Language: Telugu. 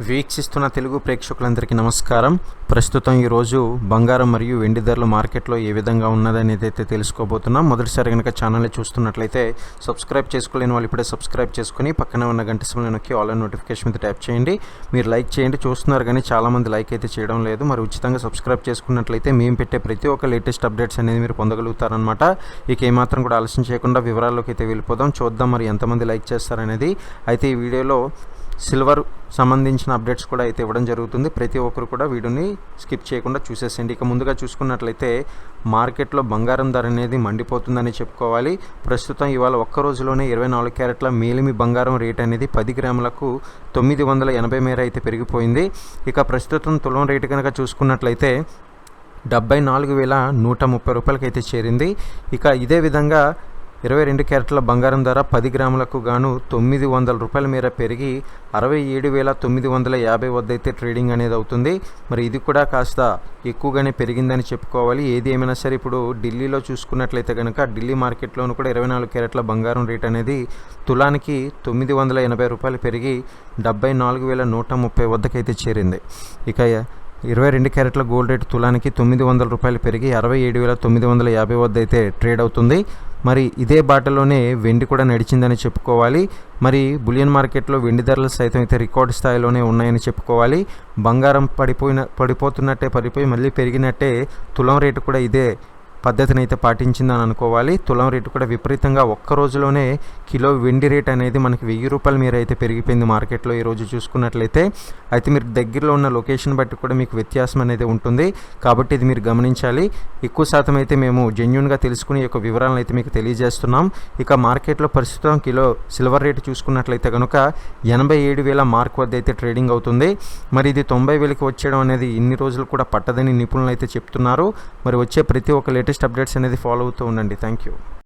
వీక్షిస్తున్న తెలుగు ప్రేక్షకులందరికీ నమస్కారం. ప్రస్తుతం ఈరోజు బంగారం మరియు వెండి ధరలు మార్కెట్లో ఏ విధంగా ఉన్నదనేది అయితే తెలుసుకోబోతున్నాం. మొదటిసారి కనుక ఛానల్ని చూస్తున్నట్లయితే సబ్స్క్రైబ్ చేసుకోలేని వాళ్ళు ఇప్పుడే సబ్స్క్రైబ్ చేసుకుని పక్కన ఉన్న గంట సమయం నొక్కి ఆల్ నోటిఫికేషన్ మీద ట్యాప్ చేయండి. మీరు లైక్ చేయండి. చూస్తున్నారు కానీ చాలామంది లైక్ అయితే చేయడం లేదు. మరి ఉచితంగా సబ్స్క్రైబ్ చేసుకున్నట్లయితే మేము పెట్టే ప్రతి ఒక్క లేటెస్ట్ అప్డేట్స్ అనేది మీరు పొందగలుగుతారనమాట ఇక ఏమాత్రం కూడా ఆలస్యం చేయకుండా వివరాల్లోకి అయితే వెళ్ళిపోదాం. చూద్దాం మరి ఎంతమంది లైక్ చేస్తారనేది. అయితే ఈ వీడియోలో సిల్వర్ సంబంధించిన అప్డేట్స్ కూడా అయితే ఇవ్వడం జరుగుతుంది. ప్రతి ఒక్కరు కూడా వీడియోని స్కిప్ చేయకుండా చూసేసేయండి. ఇక ముందుగా చూసుకున్నట్లయితే మార్కెట్లో బంగారం ధర అనేది మండిపోతుందని చెప్పుకోవాలి. ప్రస్తుతం ఇవాళ ఒక్క రోజులోనే ఇరవై నాలుగు క్యారెట్ల మేలిమి బంగారం రేట్ అనేది పది గ్రాములకు తొమ్మిది వందల ఎనభై మేర అయితే పెరిగిపోయింది. ఇక ప్రస్తుతం తులం రేటు కనుక చూసుకున్నట్లయితే డెబ్బై నాలుగు వేల నూట ముప్పై రూపాయలకి అయితే చేరింది. ఇక ఇదే విధంగా ఇరవై రెండు క్యారెట్ల బంగారం ధర పది గ్రాములకు గాను తొమ్మిది వందల రూపాయల మేర పెరిగి అరవై ఏడు వేల తొమ్మిది వందల యాభై వద్ద అయితే ట్రేడింగ్ అనేది అవుతుంది. మరి ఇది కూడా కాస్త ఎక్కువగానే పెరిగిందని చెప్పుకోవాలి. ఏది ఏమైనా సరే ఇప్పుడు ఢిల్లీలో చూసుకున్నట్లయితే కనుక ఢిల్లీ మార్కెట్లోనూ కూడా ఇరవై నాలుగు క్యారెట్ల బంగారం రేట్ అనేది తులానికి తొమ్మిది వందల ఎనభై రూపాయలు పెరిగి డెబ్బై నాలుగు వేల నూట ముప్పై వద్దకైతే చేరింది. ఇక ఇరవై రెండు క్యారెట్ల గోల్డ్ రేట్ తులానికి తొమ్మిది వందల రూపాయలు పెరిగి అరవై ఏడు వేల తొమ్మిది వందల యాభై వద్ద అయితే ట్రేడ్ అవుతుంది. మరి ఇదే బాటలోనే వెండి కూడా నడిచిందని చెప్పుకోవాలి. మరి బులియన్ మార్కెట్లో వెండి ధరలు సైతం అయితే రికార్డు స్థాయిలోనే ఉన్నాయని చెప్పుకోవాలి. బంగారం పడిపోయిన పడిపోతున్నట్టే పడిపోయి మళ్ళీ పెరిగినట్టే తులం రేటు కూడా ఇదే. పద్ధతిని అయితే పాటించిందని అనుకోవాలి. తులం రేటు కూడా విపరీతంగా ఒక్క రోజులోనే కిలో వెండి రేట్ అనేది మనకి వెయ్యి రూపాయల మీద అయితే పెరిగిపోయింది మార్కెట్లో ఈరోజు చూసుకున్నట్లయితే. అయితే మీరు దగ్గరలో ఉన్న లొకేషన్ బట్టి కూడా మీకు వ్యత్యాసం అనేది ఉంటుంది. కాబట్టి ఇది మీరు గమనించాలి. ఎక్కువ శాతం అయితే మేము జెన్యున్గా తెలుసుకుని యొక్క వివరాలను అయితే మీకు తెలియజేస్తున్నాం. ఇక మార్కెట్లో ప్రస్తుతం కిలో సిల్వర్ రేటు చూసుకున్నట్లయితే కనుక ఎనభై ఏడు వేల మార్క్ వద్ద అయితే ట్రేడింగ్ అవుతుంది. మరి ఇది తొంభై వేలకి వచ్చేయడం అనేది ఇన్ని రోజులు కూడా పట్టదని నిపుణులు అయితే చెప్తున్నారు. మరి వచ్చే ప్రతి ఒక్క లేటెస్ట్ అప్డేట్స్ అనేది ఫాలో అవుతూ ఉండండి. Thank you